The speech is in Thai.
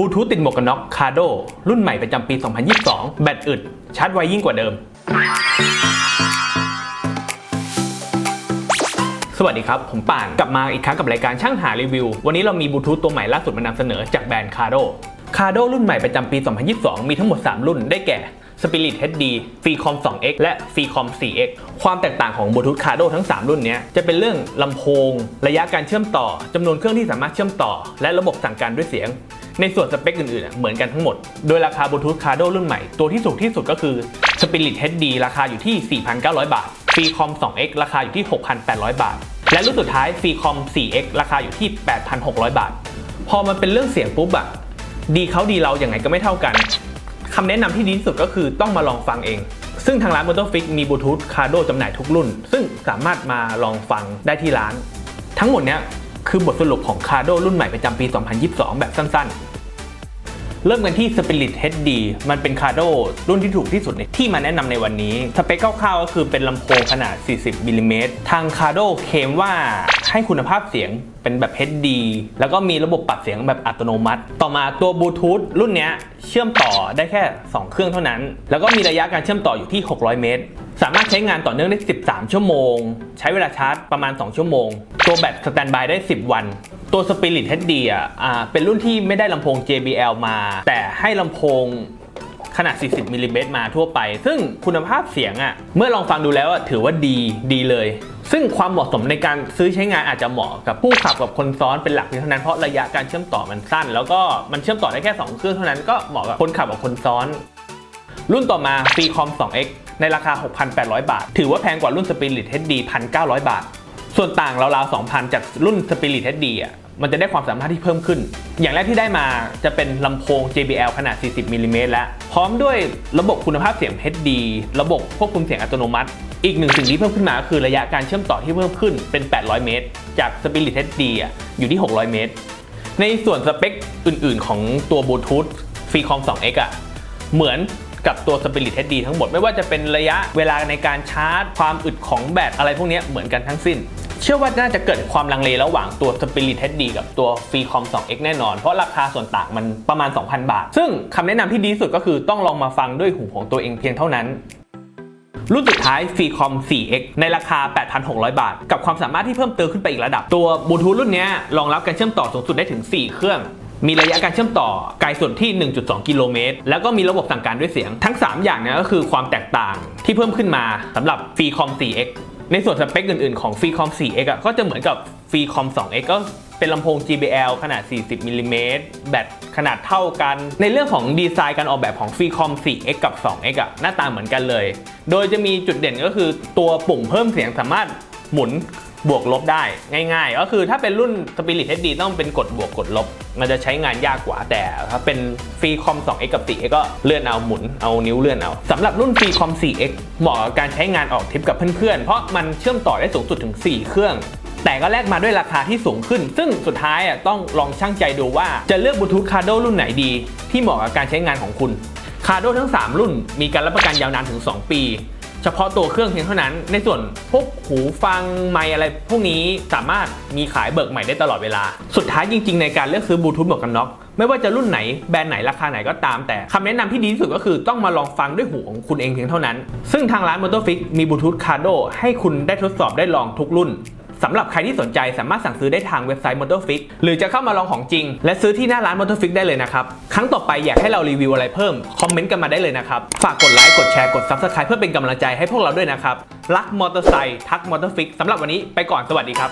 บลูทูธติดหมวกกันน็อกคาร์โดรุ่นใหม่ประจำปี 2022 แบตอึด ชาร์จไวยิ่งกว่าเดิม สวัสดีครับ ผมป่าน กลับมาอีกครั้งกับรายการช่างหารีวิว วันนี้เรามีบลูทูธตัวใหม่ล่าสุดมานำเสนอจากแบรนด์คาร์โดคาร์โดรุ่นใหม่ประจำปี 2022 มีทั้งหมด 3 รุ่นได้แก่ Spirit HD Freecom 2X และ Freecom 4X ความแตกต่างของบลูทูธคาร์โดทั้ง 3 รุ่นนี้จะเป็นเรื่องลำโพง ระยะการเชื่อมต่อจำนวนเครื่องที่สามารถเชื่อมต่อ และระบบสั่งการด้วยเสียง ในส่วนสเปคอื่นๆเหมือนกันทั้งหมด โดยราคาบลูทูธคาร์โดรุ่นใหม่ ตัวที่สูงที่สุดก็คือ Spirit HD ราคาอยู่ที่ 4,900 บาท Freecom 2X ราคาอยู่ที่ 6,800 บาท และรุ่นสุดท้าย Freecom 4X ราคาอยู่ที่ 8,600 บาท พอมันเป็นเรื่องเสียงปุ๊บอะดีเขาดีเราอย่างไงก็ไม่เท่ากันคำแนะนำที่ดีที่สุดก็คือต้องมาลองฟังเอง ซึ่งทางร้าน m o t o f i x มีบลูทูธคาร์โดจำหน่ายทุกรุ่น ซึ่งสามารถมาลองฟังได้ที่ร้าน ทั้งหมดเนี้ยคือบทสรุปของคาร์โดรุ่นใหม่ประจำปี 2022 แบบสั้นๆ เริ่มกันที่ Spirit HD มันเป็นคาร์โดรุ่นที่ถูกที่สุดในที่มาแนะนำในวันนี้ สเปคคร่าวๆก็คือเป็นลำโพงขนาด 40มิลลิเมตรทางคาร์โดเคมว่าให้คุณภาพเสียงเป็นแบบ HD แล้วก็มีระบบปรับเสียงแบบอัตโนมัติ ต่อมาตัวบลูทูธรุ่นนี้เชื่อมต่อได้แค่ 2 เครื่องเท่านั้น แล้วก็มีระยะการเชื่อมต่ออยู่ที่ 600 เมตร สามารถใช้งานต่อเนื่องได้ 13 ชั่วโมง ใช้เวลาชาร์จประมาณ 2 ชั่วโมง ตัวแบตสแตนบายได้ 10 วัน ตัว Spirit HD อะอ่าเป็นรุ่นที่ไม่ได้ลำโพง JBL มา แต่ให้ลำโพงขนาด 40 มิลลิเมตรมาทั่วไป ซึ่งคุณภาพเสียงอะ เมื่อลองฟังดูแล้วถือว่าดี ดีเลย ซึ่งความเหมาะสมในการซื้อใช้งานอาจจะเหมาะกับผู้ขับกับคนซ้อนเป็นหลักเพียงเท่านั้น เพราะระยะการเชื่อมต่อมันสั้น แล้วก็มันเชื่อมต่อได้แค่ 2 เครื่องเท่านั้น ก็เหมาะกับคนขับกับคนซ้อน รุ่นต่อมา Freecom 2X ในราคา 6,800 บาท ถือว่าแพงกว่ารุ่น Spirit HD 1,900 บาท ส่วนต่างราวๆ 2,000 จากรุ่น Spirit HD อะมันจะได้ความสามารถที่เพิ่มขึ้น อย่างแรกที่ได้มาจะเป็นลำโพง JBL ขนาด 40มิลลิเมตรและ พร้อมด้วยระบบคุณภาพเสียง HD ระบบควบคุมเสียงอัตโนมัติ อีกหนึ่งสิ่งที่เพิ่มขึ้นมาคือระยะการเชื่อมต่อที่เพิ่มขึ้นเป็น 800 เมตร จาก Spirit HD อะอยู่ที่ 600 เมตร ในส่วนสเปคอื่นๆ ของตัวบลูทูธ Freecom 2X อะ เหมือน กับตัว Spirit HD ทั้งหมดไม่ว่าจะเป็นระยะเวลาในการชาร์จ ความอึดของแบตอะไรพวกนี้เหมือนกันทั้งสิ้น เชื่อว่าน่าจะเกิดความลังเลระหว่างตัว Spirit HD กับตัว Freecom 2X แน่นอน เพราะราคาส่วนต่างมันประมาณ 2,000 บาท ซึ่งคำแนะนำที่ดีสุดก็คือต้องลองมาฟังด้วยหูของตัวเองเพียงเท่านั้นรุ่นสุดท้าย Freecom 4X ในราคา 8,600 บาท กับความสามารถที่เพิ่มเติมขึ้นไปอีกระดับ ตัวบลูทูธรุ่นนี้รองรับการเชื่อมต่อสูงสุดได้ถึง 4 เครื่อง มีระยะการเชื่อมต่อไกลสุดที่ 1.2 กิโลเมตร แล้วก็มีระบบสั่งการด้วยเสียง ทั้ง 3 อย่างนี้ก็คือความแตกต่างที่เพิ่มขึ้นมาสำหรับ Freecom 4X ในส่วนสเปคอื่นๆของ Freecom 4X ก็จะเหมือนกับ Freecom 2X ก็เป็นลำโพง JBL ขนาด 40 มิลลิเมตร แบตขนาดเท่ากัน ในเรื่องของดีไซน์การออกแบบของ Freecom 4X กับ 2X อะหน้าตาเหมือนกันเลย โดยจะมีจุดเด่นก็คือตัวปุ่มเพิ่มเสียงสามารถหมุน บวกลบได้ง่ายๆ ก็คือถ้าเป็นรุ่น Spirit HD ต้องเป็นกดบวกกดลบ มันจะใช้งานยากกว่า แต่ถ้าเป็น Freecom 2X กับ 4X ก็เลื่อนเอาหมุนเอานิ้วเลื่อนเอาสำหรับรุ่น Freecom 4X เหมาะกับการใช้งานออกทริปกับเพื่อนๆ เพราะมันเชื่อมต่อได้สูงสุดถึง 4 เครื่องแต่ก็แลกมาด้วยราคาที่สูงขึ้น ซึ่งสุดท้ายอะต้องลองชั่งใจดูว่าจะเลือกบลูทูธคาร์โดรุ่นไหนดี ที่เหมาะกับการใช้งานของคุณคาร์โดทั้ง 3 รุ่นมีการรับประกันยาวนานถึง 2 ปี เฉพาะตัวเครื่องเพียงเท่านั้น ในส่วนพวกหูฟังไมอะไร พวกนี้สามารถมีขายเบิกใหม่ได้ตลอดเวลา สุดท้ายจริง ๆ ในการเลือกซื้อบลูทูธหมวกกันน็อกไม่ว่าจะรุ่นไหนแบรนด์ไหนราคาไหนก็ตามแต่คำแนะนำที่ดีที่สุดก็คือต้องมาลองฟังด้วยหูของคุณเองเพียงเท่านั้น ซึ่งทางร้านมอเตอร์ฟิกมีบลูทูธคาร์โดให้คุณได้ทดสอบได้ลองทุกรุ่น สำหรับใครที่สนใจสามารถสั่งซื้อได้ทางเว็บไซต์ Motorfix หรือจะเข้ามาลองของจริง และซื้อที่หน้าร้าน Motorfix ได้เลยนะครับ ครั้งต่อไปอยากให้เรารีวิวอะไรเพิ่ม คอมเมนต์กันมาได้เลยนะครับ ฝากกดไลค์กดแชร์กด Subscribe เพื่อเป็นกำลังใจให้พวกเราด้วยนะครับรักมอเตอร์ไซค์ทัก Motorfix สำหรับวันนี้ไปก่อนสวัสดีครับ